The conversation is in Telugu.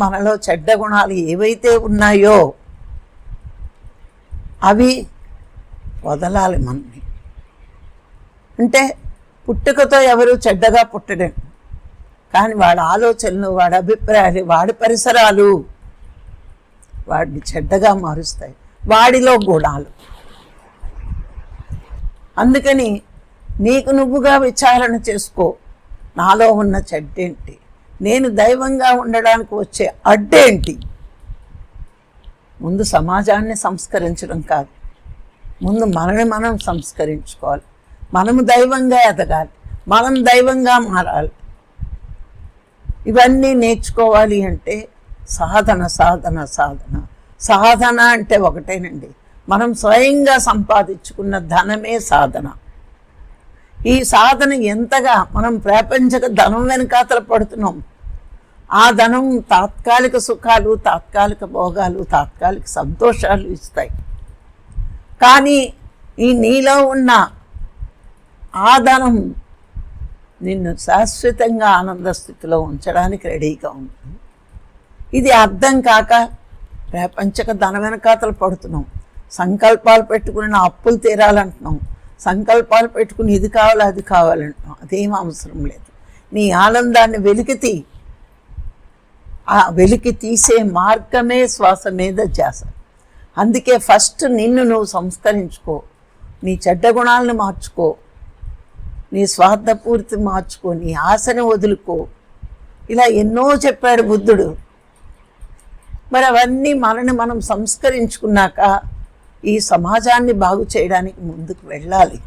మనలో చెడ్డ గుణాలు ఏవైతే ఉన్నాయో అవి వదలాలి మనని అంటే పుట్టుకతో ఎవరు చెడ్డగా పుట్టడం కానీ వాడి ఆలోచనలు వాడి అభిప్రాయాలు వాడి పరిసరాలు వాడిని చెడ్డగా మారుస్తాయి. వాడిలో గుణాలు. అందుకని నీకు నువ్వుగా విచారణ చేసుకో. నాలో ఉన్న చెడ్డేంటి? నేను దైవంగా ఉండడానికి వచ్చే అడ్డేంటి? ముందు సమాజాన్ని సంస్కరించడం కాదు. ముందు మనని మనం సంస్కరించుకోవాలి. మనము దైవంగా ఎదగాలి. మనం దైవంగా మారాలి. ఇవన్నీ నేర్చుకోవాలి అంటే సాధన సాధన సాధన. సాధన అంటే ఒకటేనండి. మనం స్వయంగా సంపాదించుకున్న ధనమే సాధన. ఈ సాధన ఎంతగా మనం ప్రాపంచక ధనం వెనకాతల పడుతున్నాం. ఆ ధనం తాత్కాలిక సుఖాలు తాత్కాలిక భోగాలు తాత్కాలిక సంతోషాలు ఇస్తాయి. కానీ ఈ నీలో ఉన్న ఆ ధనం నిన్ను శాశ్వతంగా ఆనంద స్థితిలో ఉంచడానికి రెడీగా ఉంటుంది ఇది అర్థం కాక ప్రపంచక ధన వెనకాతలు పడుతున్నాం. సంకల్పాలు పెట్టుకుని అప్పులు తీరాలంటున్నాం. సంకల్పాలు పెట్టుకుని ఇది కావాలి అది కావాలంటున్నాం అదేం అవసరం లేదు. నీ ఆనందాన్ని వెలికితీ ఆ వెలికి తీసే మార్గమే శ్వాస మీద ధ్యాస. అందుకే ఫస్ట్ నిన్ను నువ్వు సంస్కరించుకో. నీ చెడ్డ గుణాలను మార్చుకో. నీ స్వార్థపూర్తి మార్చుకో. నీ ఆశని వదులుకో. ఇలా ఎన్నో చెప్పాడు బుద్ధుడు. మరి అవన్నీ మనని మనం సంస్కరించుకున్నాక ఈ సమాజాన్ని బాగు చేయడానికి ముందుకు వెళ్ళాలి.